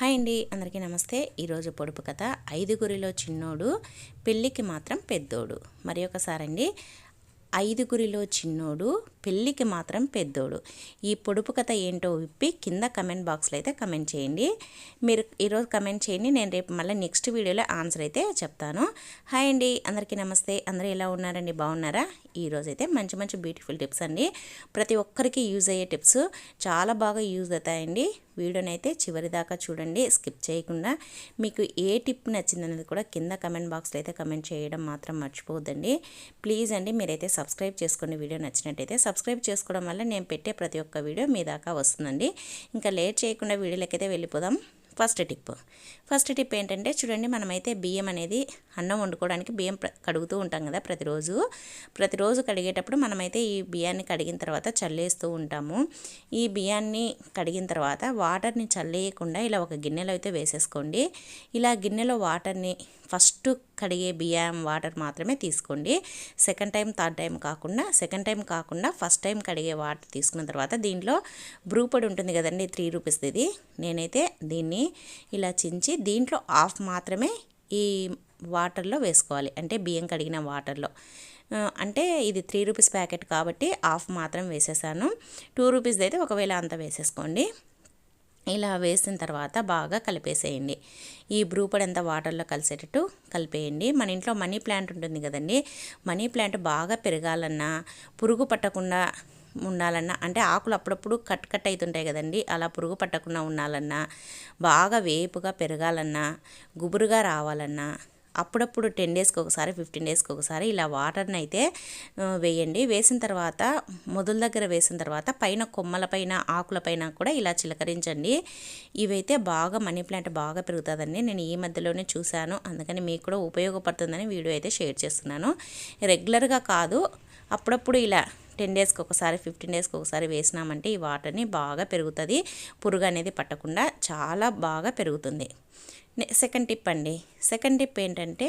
Hi అండి అందరికీ నమస్తే. ఈరోజు పొడుపు కథ ఐదుగురిలో చిన్నోడు పెళ్ళికి మాత్రం పెద్దోడు. మరి ఒకసారి అండి ఐదుగురిలో చిన్నోడు పెళ్ళికి మాత్రం పెద్దోడు. ఈ పొడుపు కథ ఏంటో విప్పి కింద కమెంట్ బాక్స్లో అయితే కమెంట్ చేయండి. మీరు ఈరోజు కమెంట్ చేయండి నేను రేపు మళ్ళీ నెక్స్ట్ వీడియోలో ఆన్సర్ అయితే చెప్తాను. హాయ్ అండి అందరికీ నమస్తే. అందరూ ఎలా ఉన్నారండి? బాగున్నారా? ఈరోజు అయితే మంచి మంచి బ్యూటిఫుల్ టిప్స్ అండి. ప్రతి ఒక్కరికి యూజ్ అయ్యే టిప్స్ చాలా బాగా యూజ్ అవుతాయండి. వీడియోని అయితే చివరి దాకా చూడండి స్కిప్ చేయకుండా. మీకు ఏ టిప్ నచ్చిందనేది కూడా కింద కమెంట్ బాక్స్లో అయితే కమెంట్ చేయడం మాత్రం మర్చిపోవద్దండి. ప్లీజ్ అండి మీరైతే సబ్స్క్రైబ్ చేసుకోండి వీడియో నచ్చినట్టయితే సబ్స్క్రైబ్ చేసుకోవడం వల్ల నేను పెట్టే ప్రతి ఒక్క వీడియో మీ దాకా వస్తుందండి. ఇంకా లేట్ చేయకుండా వీడియోలకైతే వెళ్ళిపోదాం. First tip. ఫస్ట్ టిప్ ఏంటంటే చూడండి మనమైతే బియ్యం అనేది అన్నం వండుకోవడానికి బియ్యం కడుగుతూ ఉంటాం కదా ప్రతిరోజు. ప్రతిరోజు కడిగేటప్పుడు మనమైతే ఈ బియ్యాన్ని కడిగిన తర్వాత చల్లేస్తూ ఉంటాము. ఈ బియ్యాన్ని కడిగిన తర్వాత వాటర్ని చల్లేయకుండా ఇలా ఒక గిన్నెలో అయితే వేసేసుకోండి. ఇలా గిన్నెలో వాటర్ని ఫస్ట్ కడిగే బియ్యం వాటర్ మాత్రమే తీసుకోండి. సెకండ్ టైం థర్డ్ టైం కాకుండా సెకండ్ టైం కాకుండా ఫస్ట్ టైం కడిగే వాటర్ తీసుకున్న తర్వాత దీంట్లో బ్రూపొడి ఉంటుంది కదండి త్రీ రూపీస్ ఇది. నేనైతే దీన్ని ఇలా చించి దీంట్లో ఆఫ్ మాత్రమే ఈ వాటర్లో వేసుకోవాలి. అంటే బియ్యం కడిగిన వాటర్లో. అంటే ఇది త్రీ రూపీస్ ప్యాకెట్ కాబట్టి హాఫ్ మాత్రం వేసేసాను. టూ రూపీస్ది అయితే ఒకవేళ అంత వేసేసుకోండి. ఇలా వేసిన తర్వాత బాగా కలిపేసేయండి. ఈ బ్రూపడ్ అంతా వాటర్లో కలిసేటట్టు కలిపేయండి. మన ఇంట్లో మనీ ప్లాంట్ ఉంటుంది కదండి. మనీ ప్లాంట్ బాగా పెరగాలన్నా పురుగు పట్టకుండా ఉండాలన్నా అంటే ఆకులు అప్పుడప్పుడు కట్ కట్ అవుతుంటాయి కదండి. అలా పురుగు పట్టకుండా ఉండాలన్నా బాగా వేపుగా పెరగాలన్నా గుబురుగా రావాలన్నా అప్పుడప్పుడు టెన్ డేస్కి ఒకసారి ఫిఫ్టీన్ డేస్కి ఒకసారి ఇలా వాటర్ని అయితే వేయండి. వేసిన తర్వాత మొదల దగ్గర వేసిన తర్వాత పైన కొమ్మలపైన ఆకులపైన కూడా ఇలా చిలకరించండి. ఇవైతే బాగా మనీ ప్లాంట్ బాగా పెరుగుతుందండి. నేను ఈ మధ్యలోనే చూశాను. అందుకని మీకు కూడా ఉపయోగపడుతుందని వీడియో అయితే షేర్ చేస్తున్నాను. రెగ్యులర్గా కాదు అప్పుడప్పుడు ఇలా టెన్ డేస్కి ఒకసారి ఫిఫ్టీన్ డేస్కి ఒకసారి వేసినామంటే ఈ వాటర్ని బాగా పెరుగుతుంది. పురుగు అనేది పట్టకుండా చాలా బాగా పెరుగుతుంది. సెకండ్ టిప్ అండి. సెకండ్ టిప్ ఏంటంటే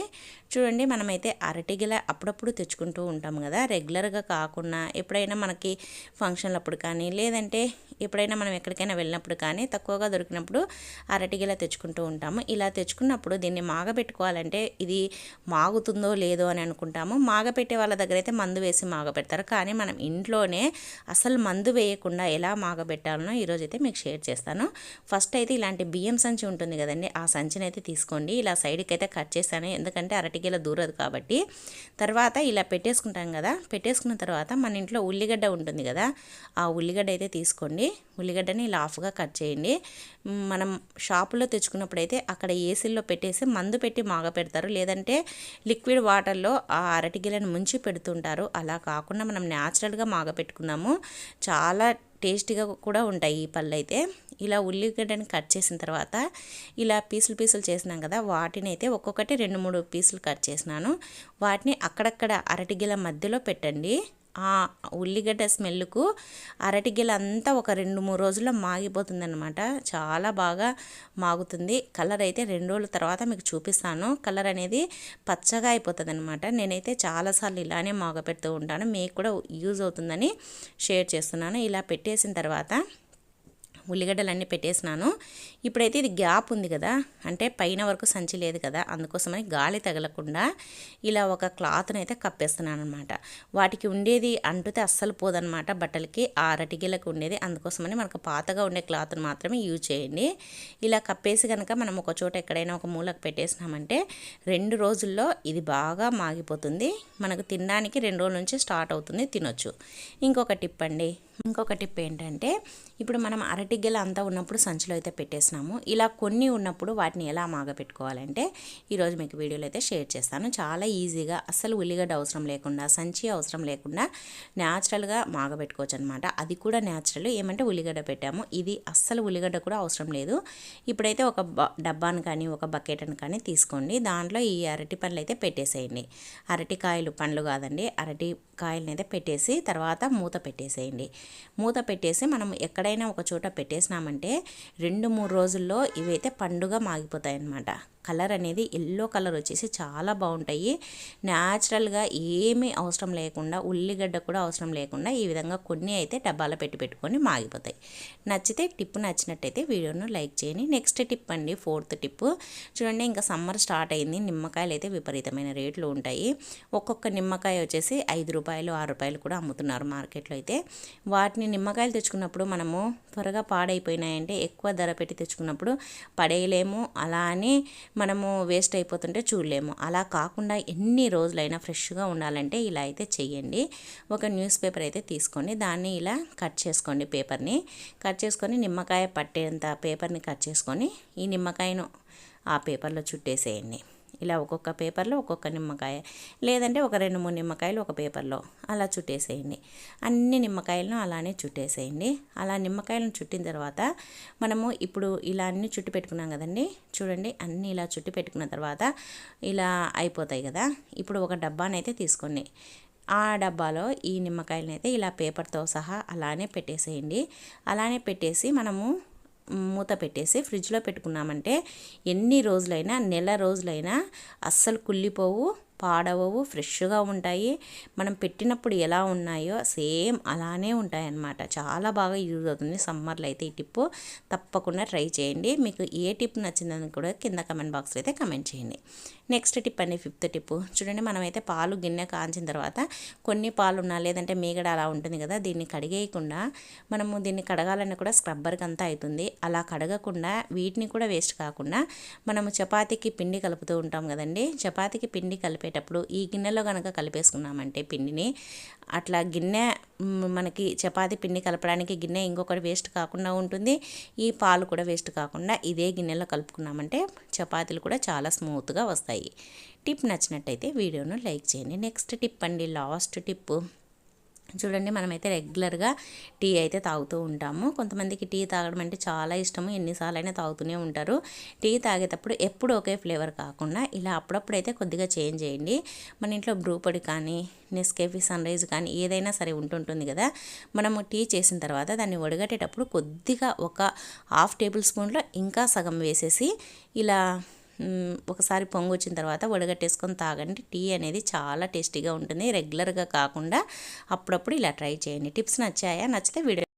చూడండి మనమైతే అరటిగిల అప్పుడప్పుడు తెచ్చుకుంటూ ఉంటాం కదా. రెగ్యులర్గా కాకుండా ఎప్పుడైనా మనకి ఫంక్షన్లప్పుడు కానీ లేదంటే ఎప్పుడైనా మనం ఎక్కడికైనా వెళ్ళినప్పుడు కానీ తక్కువగా దొరికినప్పుడు అరటిగిల తెచ్చుకుంటూ ఉంటాము. ఇలా తెచ్చుకున్నప్పుడు దీన్ని మాగబెట్టుకోవాలంటే ఇది మాగుతుందో లేదో అని అనుకుంటాము. మాగపెట్టే వాళ్ళ దగ్గర అయితే మందు వేసి మాగపెడతారు కానీ మనం ఇంట్లోనే అసలు మందు వేయకుండా ఎలా మాగబెట్టాలనో ఈరోజు అయితే మీకు షేర్ చేస్తాను. ఫస్ట్ అయితే ఇలాంటి బియ్యం సంచి ఉంటుంది కదండి ఆ సంచి సంచిని అయితే తీసుకోండి. ఇలా సైడ్కి అయితే కట్ చేశాను. ఎందుకంటే అరటిగీల దూరదు కాబట్టి. తర్వాత ఇలా పెట్టేసుకుంటాం కదా. పెట్టేసుకున్న తర్వాత మన ఇంట్లో ఉల్లిగడ్డ ఉంటుంది కదా. ఆ ఉల్లిగడ్డ అయితే తీసుకోండి. ఉల్లిగడ్డని ఇలా ఆఫ్గా కట్ చేయండి. మనం షాపులో తెచ్చుకున్నప్పుడు అయితే అక్కడ ఏసీల్లో పెట్టేసి మందు పెట్టి మాగ పెడతారు. లేదంటే లిక్విడ్ వాటర్లో ఆ అరటిగిలను ముంచి పెడుతుంటారు. అలా కాకుండా మనం న్యాచురల్గా మాగ పెట్టుకున్నాము చాలా టేస్టీగా కూడా ఉంటాయి ఈ పళ్ళు అయితే ఇలా ఉల్లిగడ్డని కట్ చేసిన తర్వాత ఇలా పీసులు పీసులు చేసినాం కదా వాటిని అయితే ఒక్కొక్కటి రెండు మూడు పీసులు కట్ చేసినాను. వాటిని అక్కడక్కడ అరటిగిల మధ్యలో పెట్టండి. ఆ ఉల్లిగడ్డ స్మెల్కు అరటిగిల అంతా ఒక రెండు మూడు రోజుల్లో మాగిపోతుంది అనమాట చాలా బాగా మాగుతుంది. కలర్ అయితే రెండు రోజుల తర్వాత మీకు చూపిస్తాను. కలర్ అనేది పచ్చగా అయిపోతుంది అనమాట నేనైతే చాలాసార్లు ఇలానే మాగపెడుతూ ఉంటాను. మీకు కూడా యూజ్ అవుతుందని షేర్ చేస్తున్నాను. ఇలా పెట్టేసిన తర్వాత ఉల్లిగడ్డలన్నీ పెట్టేసినాను. ఇప్పుడైతే ఇది గ్యాప్ ఉంది కదా అంటే పైన వరకు సంచి లేదు కదా అందుకోసమని గాలి తగలకుండా ఇలా ఒక క్లాత్ని అయితే కప్పేస్తున్నాను అనమాట వాటికి ఉండేది అంటుతే అస్సలు పోదనమాట బట్టలకి ఆ అరటిగిలకు ఉండేది. అందుకోసమని మనకు పాతగా ఉండే క్లాత్ని మాత్రమే యూజ్ చేయండి. ఇలా కప్పేసి కనుక మనం ఒక చోట ఎక్కడైనా ఒక మూలకు పెట్టేసినామంటే రెండు రోజుల్లో ఇది బాగా మాగిపోతుంది. మనకు తినడానికి రెండు రోజుల నుంచి స్టార్ట్ అవుతుంది తినొచ్చు. ఇంకొక టిప్ అండి ఇంకొక టిప్ ఏంటంటే ఇప్పుడు మనం అరటిగ్గెల అంతా ఉన్నప్పుడు సంచిలో అయితే పెట్టేసినాము. ఇలా కొన్ని ఉన్నప్పుడు వాటిని ఎలా మాగపెట్టుకోవాలంటే ఈరోజు మీకు వీడియోలో అయితే షేర్ చేస్తాను. చాలా ఈజీగా అస్సలు ఉల్లిగడ్డ అవసరం లేకుండా సంచి అవసరం లేకుండా న్యాచురల్గా మాగబెట్టుకోవచ్చు అనమాట అది కూడా న్యాచురల్. ఏమంటే ఉల్లిగడ్డ పెట్టాము. ఇది అస్సలు ఉల్లిగడ్డ కూడా అవసరం లేదు. ఇప్పుడైతే ఒక డబ్బాను కానీ ఒక బకెట్ని కానీ తీసుకోండి. దాంట్లో ఈ అరటి పండ్లు అయితే పెట్టేసేయండి. అరటికాయలు పండ్లు కాదండి. అరటి కాయలనైతే అయితే పెట్టేసి తర్వాత మూత పెట్టేసేయండి. మూత పెట్టేసి మనం ఎక్కడైనా ఒక చోట పెట్టేసినామంటే రెండు మూడు రోజుల్లో ఇవైతే పండుగ మాగిపోతాయి అన్నమాట కలర్ అనేది ఎల్లో కలర్ వచ్చేసి చాలా బాగుంటాయి. న్యాచురల్గా ఏమీ అవసరం లేకుండా ఉల్లిగడ్డ కూడా అవసరం లేకుండా ఈ విధంగా కొన్ని అయితే డబ్బాలో పెట్టి పెట్టుకొని మాగిపోతాయి. నచ్చితే టిప్ నచ్చినట్టయితే వీడియోను లైక్ చేయండి. నెక్స్ట్ టిప్ అండి ఫోర్త్ టిప్. చూడండి ఇంకా సమ్మర్ స్టార్ట్ అయింది. నిమ్మకాయలు అయితే విపరీతమైన రేట్లు ఉంటాయి. ఒక్కొక్క నిమ్మకాయ వచ్చేసి ఐదు రూపాయలు ఆరు రూపాయలు కూడా అమ్ముతున్నారు మార్కెట్లో అయితే. వాటిని నిమ్మకాయలు తెచ్చుకున్నప్పుడు మనము త్వరగా పాడైపోయినాయంటే ఎక్కువ ధర పెట్టి తెచ్చుకున్నప్పుడు పడేయలేము. అలా అని మనము వేస్ట్ అయిపోతుంటే చూడలేము. అలా కాకుండా ఎన్ని రోజులైనా ఫ్రెష్గా ఉండాలంటే ఇలా అయితే చేయండి ఒక న్యూస్ పేపర్ అయితే తీసుకోండి. దాన్ని ఇలా కట్ చేసుకోండి పేపర్ని. కట్ చేసుకొని నిమ్మకాయ పట్టేంత పేపర్ని కట్ చేసుకొని ఈ నిమ్మకాయను ఆ పేపర్లో చుట్టేసేయండి. ఇలా ఒక్కొక్క పేపర్లో ఒక్కొక్క నిమ్మకాయ లేదంటే ఒక రెండు మూడు నిమ్మకాయలు ఒక పేపర్లో అలా చుట్టేసేయండి. అన్ని నిమ్మకాయలను అలానే చుట్టేసేయండి. అలా నిమ్మకాయలను చుట్టిన తర్వాత మనము ఇప్పుడు ఇలా అన్ని చుట్టి పెట్టుకున్నాం కదండి చూడండి అన్నీ ఇలా చుట్టి పెట్టుకున్న తర్వాత ఇలా అయిపోతాయి కదా. ఇప్పుడు ఒక డబ్బానైతే తీసుకోండి. ఆ డబ్బాలో ఈ నిమ్మకాయలనైతే ఇలా పేపర్తో సహా అలానే పెట్టేసేయండి. అలానే పెట్టేసి మనము మూత పెట్టేసి ఫ్రిడ్జ్లో పెట్టుకున్నామంటే ఎన్ని రోజులైనా నెల రోజులైనా అస్సలు కుళ్ళిపోవు. పాడవవు ఫ్రెష్గా ఉంటాయి. మనం పెట్టినప్పుడు ఎలా ఉన్నాయో సేమ్ అలానే ఉంటాయన్నమాట. చాలా బాగా యూజ్ అవుతుంది సమ్మర్లో అయితే ఈ టిప్పు. తప్పకుండా ట్రై చేయండి. మీకు ఏ టిప్ నచ్చిందని కూడా కింద కమెంట్ బాక్స్లో అయితే కమెంట్ చేయండి. నెక్స్ట్ టిప్ అండి ఫిఫ్త్ టిప్ చూడండి మనమైతే పాలు గిన్నె కాంచిన తర్వాత కొన్ని పాలు ఉన్నా లేదంటే మీగడ అలా ఉంటుంది కదా దీన్ని కడిగేయకుండా మనము దీన్ని కడగాలని కూడా స్క్రబ్బర్కి అంతా అవుతుంది. అలా కడగకుండా వీటిని కూడా వేస్ట్ కాకుండా మనము చపాతీకి పిండి కలుపుతూ ఉంటాం కదండి. చపాతీకి పిండి కలిపే కలిపేటప్పుడు ఈ గిన్నెలో కనుక కలిపేసుకున్నామంటే పిండిని అట్లా గిన్నె మనకి చపాతి పిండి కలపడానికి గిన్నె ఇంకొకటి వేస్ట్ కాకుండా ఉంటుంది. ఈ పాలు కూడా వేస్ట్ కాకుండా ఇదే గిన్నెలో కలుపుకున్నామంటే చపాతీలు కూడా చాలా స్మూత్గా వస్తాయి. టిప్ నచ్చినట్టయితే వీడియోను లైక్ చేయండి. నెక్స్ట్ టిప్ అండి లాస్ట్ టిప్. చూడండి మనమైతే రెగ్యులర్గా టీ అయితే తాగుతూ ఉంటాము. కొంతమందికి టీ తాగడం అంటే చాలా ఇష్టము. ఎన్నిసార్లు అయినా తాగుతూనే ఉంటారు. టీ తాగేటప్పుడు ఎప్పుడు ఒకే ఫ్లేవర్ కాకుండా ఇలా అప్పుడప్పుడు అయితే కొద్దిగా చేంజ్ చేయండి. మన ఇంట్లో బ్రూ పొడి కానీ నెస్కేఫీ సన్ రైజ్ కానీ ఏదైనా సరే ఉంటుంటుంది కదా. మనము టీ చేసిన తర్వాత దాన్ని వడగట్టేటప్పుడు కొద్దిగా ఒక హాఫ్ టేబుల్ స్పూన్లో ఇంకా సగం వేసేసి ఇలా ఒకసారి పొంగు వచ్చిన తర్వాత వడగట్టేసుకొని తాగండి. టీ అనేది చాలా టేస్టీగా ఉంటుంది. రెగ్యులర్గా కాకుండా అప్పుడప్పుడు ఇలా ట్రై చేయండి. టిప్స్ నచ్చాయా? నచ్చితే వీడియో